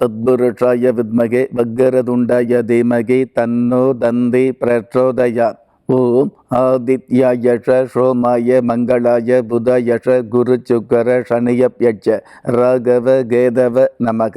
தத்புருஷாய வித்மகே வக்கரதுண்டாய தீமகி தன்னோ தந்தி பிரச்சோதயாத் ஓம் ஆதித்யாயஷ சோமாய மங்களாய புதயஷ குரு சுக்கர சனியப்யட்ச ராகவ கேதவ நமக.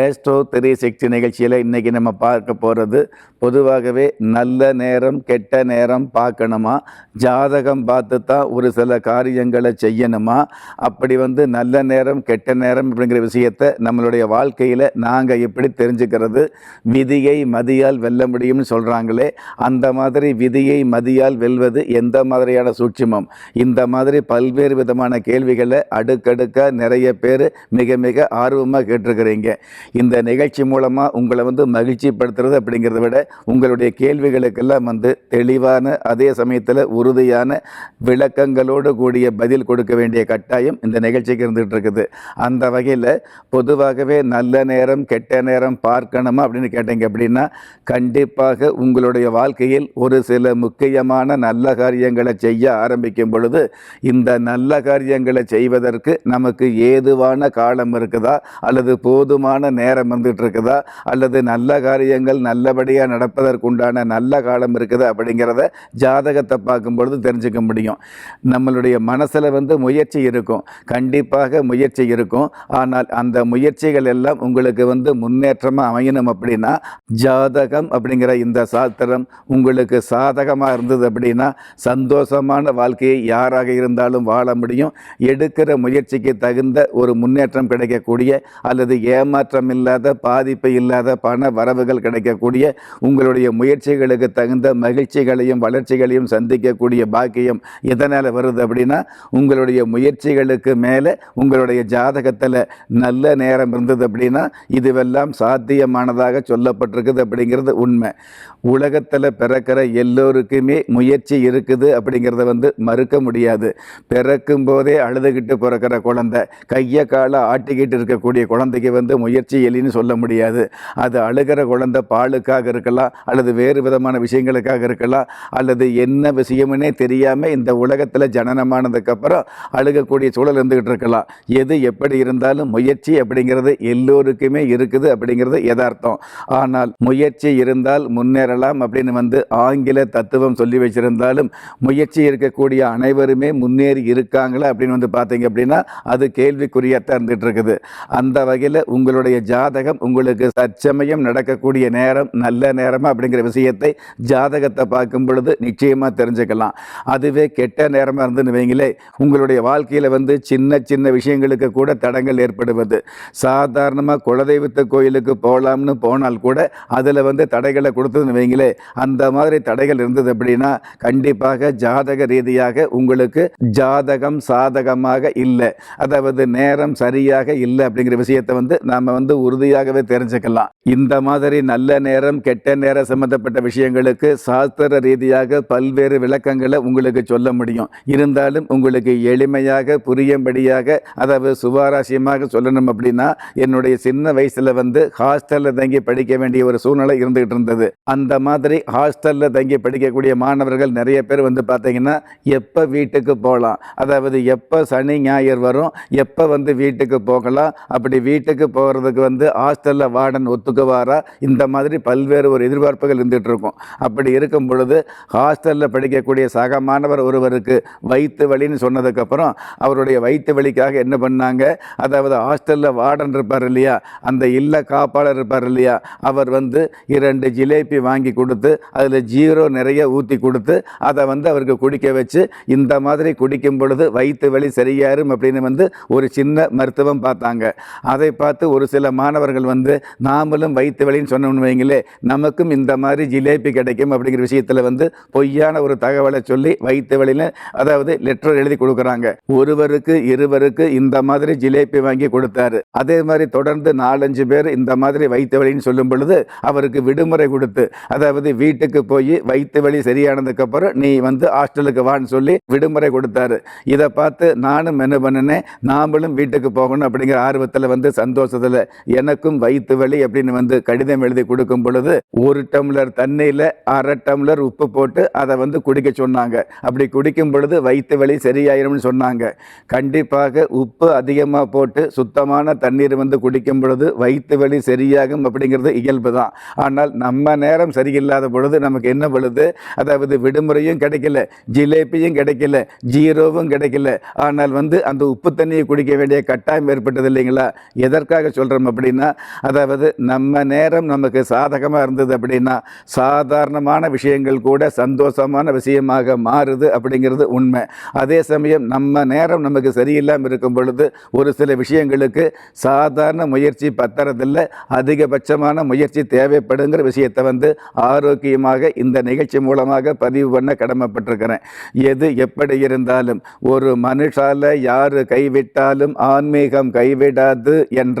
Astro three sixty நிகழ்ச்சியில் இன்றைக்கி நம்ம பார்க்க போகிறது பொதுவாகவே நல்ல நேரம் கெட்ட நேரம் பார்க்கணுமா? ஜாதகம் பார்த்து தான் ஒரு சில காரியங்களை செய்யணுமா? அப்படி வந்து நல்ல நேரம் கெட்ட நேரம் அப்படிங்கிற விஷயத்தை நம்மளுடைய வாழ்க்கையில் நாங்கள் எப்படி தெரிஞ்சுக்கிறது? விதியை மதியால் வெல்ல முடியும்னு சொல்கிறாங்களே அந்த மாதிரி விதியை மதியால் வெல்வது எந்த மாதிரியான சூட்சிமம்? இந்த மாதிரி பல்வேறு விதமான கேள்விகளை அடுக்கடுக்காக நிறைய பேர் மிக மிக ஆர்வமாக கேட்டிருக்கிறீங்க. இந்த நிகழ்ச்சி மூலமாக உங்களை வந்து மகிழ்ச்சிப்படுத்துறது அப்படிங்கிறத விட உங்களுடைய கேள்விகளுக்கெல்லாம் வந்து தெளிவான அதே சமயத்தில் உறுதியான விளக்கங்களோடு கூடிய பதில் கொடுக்க வேண்டிய கட்டாயம் இந்த நிகழ்ச்சிக்கு இருந்துகிட்டு இருக்குது. அந்த வகையில் பொதுவாகவே நல்ல நேரம் கெட்ட நேரம் பார்க்கணுமா அப்படின்னு கேட்டீங்க அப்படின்னா கண்டிப்பாக உங்களுடைய வாழ்க்கையில் ஒரு சில முக்கியமான நல்ல காரியங்களை செய்ய ஆரம்பிக்கும் பொழுது இந்த நல்ல காரியங்களை செய்வதற்கு நமக்கு ஏதுவான காலம் இருக்குதா? அல்லது போதுமான நேரம் வந்துட்டு இருக்குதா அல்லது நல்ல காரியங்கள் நல்லபடியாக நடப்பதற்குண்டான நல்ல காலம் இருக்குதா அப்படிங்கிறத ஜாதகத்தை பார்க்கும் பொழுது தெரிஞ்சுக்க முடியும். நம்மளுடைய மனசில் வந்து முயற்சி இருக்கும். கண்டிப்பாக முயற்சி இருக்கும். ஆனால் அந்த முயற்சிகள் எல்லாம் உங்களுக்கு வந்து முன்னேற்றமாக அமையணும் அப்படின்னா ஜாதகம் அப்படிங்கிற இந்த சாத்திரம் உங்களுக்கு சாதகமாக இருந்தது அப்படின்னா சந்தோஷமான வாழ்க்கையை யாராக இருந்தாலும் வாழ முடியும். எடுக்கிற முயற்சிக்கு தகுந்த ஒரு முன்னேற்றம் கிடைக்கக்கூடிய அல்லது ஏமாற்றம் இல்லாத பாதிப்பு இல்லாத பண வரவுகள் கிடைக்கக்கூடிய உங்களுடைய முயற்சிகளுக்கு தகுந்த மகிழ்ச்சிகளையும் வளர்ச்சிகளையும் சந்திக்கக்கூடிய பாக்கியம் எதனால் வருது அப்படின்னா உங்களுடைய முயற்சிகளுக்கு மேலே உங்களுடைய ஜாதகத்தில் நல்ல நேரம் இருந்தது அப்படின்னா இதுவெல்லாம் சாத்தியமானதாக சொல்லப்பட்டிருக்குது அப்படிங்கிறது உண்மை. உலகத்தில் பிறக்கிற எல்லோருக்குமே முயற்சி இருக்குது அப்படிங்கிறத வந்து மறுக்க முடியாது. பிறக்கும் போதே அழுதுகிட்டு பிறக்கிற குழந்தை கையை காலை ஆட்டிக்கிட்டு இருக்கக்கூடிய குழந்தைக்கு வந்து முயற்சி எலின்னு சொல்ல முடியாது. அது அழுகிற குழந்தை பாலுக்காக இருக்கலாம் அல்லது வேறு விதமான விஷயங்களுக்காக இருக்கலாம் அல்லது என்ன விஷயம்னே தெரியாமல் இந்த உலகத்தில் ஜனனமானதுக்கப்புறம் அழுகக்கூடிய சூழல் இருந்துகிட்டு இருக்கலாம். எது எப்படி இருந்தாலும் முயற்சி அப்படிங்கிறது எல்லோருக்குமே இருக்குது அப்படிங்கிறது யதார்த்தம். ஆனால் முயற்சி இருந்தால் முன்னேறலாம் அப்படின்னு வந்து ஆங்கில தத்துவம் சொல்லி வச்சிருந்தாலும் முயற்சி இருக்கக்கூடிய அனைவருமே முன்னேறி இருக்காங்களா அப்படின்னு வந்து பார்த்தீங்க அப்படின்னா அது கேள்விக்குறியத்தான் இருந்துகிட்டு இருக்குது. அந்த வகையில் உங்களுடைய ஜாதகம் உங்களுக்கு தற்சமயம் நடக்கக்கூடிய நேரம் நல்ல நேரமா அப்படிங்கிற விஷயத்தை ஜாதகத்தை பார்க்கும் பொழுது நிச்சயமாக தெரிஞ்சுக்கலாம். அதுவே கெட்ட நேரமாக இருந்துன்னு வைங்களே உங்களுடைய வாழ்க்கையில் வந்து சின்ன சின்ன விஷயங்களுக்கு கூட தடங்கள் ஏற்படுவது. சாதாரணமாக குலதெய்வத்த கோயிலுக்கு போகலாம்னு போனால் கூட அதில் வந்து தடைகளை கொடுத்ததுன்னு வைங்களே அந்த மாதிரி தடைகள் இருந்தது அப்படின்னா கண்டிப்பாக ஜாதக ரீதியாக உங்களுக்கு ஜாதகம் சாதகமாக இல்லை. அதாவது நேரம் சரியாக இல்லை அப்படிங்கிற விஷயத்தை வந்து நாம் வந்து வந்து உறுதியாகவே தெரிஞ்சுக்கலாம். இந்த மாதிரி நல்ல நேரம் கெட்ட நேரம் சம்பந்தப்பட்ட விஷயங்களுக்கு சாஸ்திர ரீதியாக பல்வேறு விளக்கங்களை உங்களுக்கு சொல்ல முடியும். இருந்தாலும் உங்களுக்கு எளிமையாக புரியும்படியாக அதாவது சுவாரஸ்யமாக சொல்லணும் அப்படின்னா என்னுடைய சின்ன வயசில் வந்து ஹாஸ்டலில் தங்கி படிக்க வேண்டிய ஒரு சூழ்நிலை இருந்துகிட்டு இருந்தது. அந்த மாதிரி ஹாஸ்டலில் தங்கி படிக்கக்கூடிய மாணவர்கள் நிறைய பேர் வந்து பார்த்தீங்கன்னா எப்போ வீட்டுக்கு போகலாம்? அதாவது எப்போ சனி ஞாயிறு வரும்? எப்போ வந்து வீட்டுக்கு போகலாம்? அப்படி வீட்டுக்கு அவருக்கு வந்து ஹாஸ்டலில் வார்டன் ஒத்துக்குவாரா? இந்த மாதிரி பல்வேறு ஒரு எதிர்பார்ப்புகள் இருந்துகிட்டு இருக்கும். அப்படி இருக்கும் பொழுது ஹாஸ்டலில் படிக்கக்கூடிய சக மாணவர் ஒருவருக்கு வயிற்று வலின்னு சொன்னதுக்கப்புறம் அவருடைய வயிற்று வலிக்காக என்ன பண்ணாங்க? அதாவது ஹாஸ்டலில் வார்டன் இருப்பார் இல்லையா? அந்த இல்ல காப்பாளர் இருப்பார் இல்லையா? அவர் வந்து இரண்டு ஜிலேபி வாங்கி கொடுத்து அதில் ஜீரோ நிறைய ஊற்றி கொடுத்து அதை வந்து அவருக்கு குடிக்க வச்சு இந்த மாதிரி குடிக்கும் பொழுது வயிற்று வலி சரியாயிரும் அப்படின்னு வந்து ஒரு சின்ன மருத்துவம் பார்த்தாங்க. அதை பார்த்து ஒரு சில சில மாணவர்கள் வந்து நாமளும் வயிற்று வலின்னு சொன்னோம்னு வைங்களே நமக்கும் இந்த மாதிரி ஜிலேபி கிடைக்கும் அப்படிங்கிற விஷயத்தில் வந்து பொய்யான ஒரு தகவலை சொல்லி வயிற்று வழியில் அதாவது லெட்டர் எழுதி கொடுக்குறாங்க. ஒருவருக்கு இருவருக்கு இந்த மாதிரி ஜிலேபி வாங்கி கொடுத்தாரு. அதே மாதிரி தொடர்ந்து நாலஞ்சு பேர் இந்த மாதிரி வயிற்று வழின்னு சொல்லும் பொழுது அவருக்கு விடுமுறை கொடுத்து அதாவது வீட்டுக்கு போய் வயிற்று வலி சரியானதுக்கு அப்புறம் நீ வந்து ஹாஸ்டலுக்கு வான்னு சொல்லி விடுமுறை கொடுத்தாரு. இதை பார்த்து நானும் என்ன பண்ணினேன் நாமளும் வீட்டுக்கு போகணும் அப்படிங்கிற ஆர்வத்தில் வந்து சந்தோஷத்தில் எனக்கும் வயிற்று வலி அப்படின்னு வந்து கடிதம் எழுதி கொடுக்கும் பொழுது ஒரு டம்ளர் தண்ணியில் அரை டம்ளர் உப்பு போட்டு அதை வந்து குடிக்க சொன்னாங்க. அப்படி குடிக்கும் பொழுது வயிற்று வலி சரியாயிரும்னு சொன்னாங்க. கண்டிப்பாக உப்பு அதிகமாக போட்டு சுத்தமான தண்ணீர் வந்து குடிக்கும் பொழுது வயிற்று வலி சரியாகும் அப்படிங்கிறது இயல்பு தான். ஆனால் நம்ம நேரம் சரியில்லாத பொழுது நமக்கு என்ன பொழுது? அதாவது விடுமுறையும் கிடைக்கல ஜிலேபியும் கிடைக்கல ஜீரோவும் கிடைக்கல. ஆனால் வந்து அந்த உப்பு தண்ணியை குடிக்க வேண்டிய கட்டாயம் ஏற்பட்டது இல்லைங்களா? எதற்காக சொல்கிறோம் அப்படின்னா அதாவது நம்ம நேரம் நமக்கு சாதகமாக இருந்தது அப்படின்னா சாதாரணமான விஷயங்கள் கூட சந்தோஷமான விஷயமாக மாறுது அப்படிங்கிறது உண்மை. அதே சமயம் நம்ம நேரம் நமக்கு சரியில்லாமல் இருக்கும் பொழுது ஒரு சில விஷயங்களுக்கு சாதாரண முயற்சி பத்தறதில்லை அதிகபட்சமான முயற்சி தேவைப்படுங்கிற விஷயத்தை வந்து ஆரோக்கியமாக இந்த நிகழ்ச்சி மூலமாக பதிவு பண்ண கடமைப்பட்டிருக்கிறேன். எது எப்படி இருந்தாலும் ஒரு மனுஷால யார் கைவிட்டாலும் ஆன்மீகம் கைவிடாது என்ற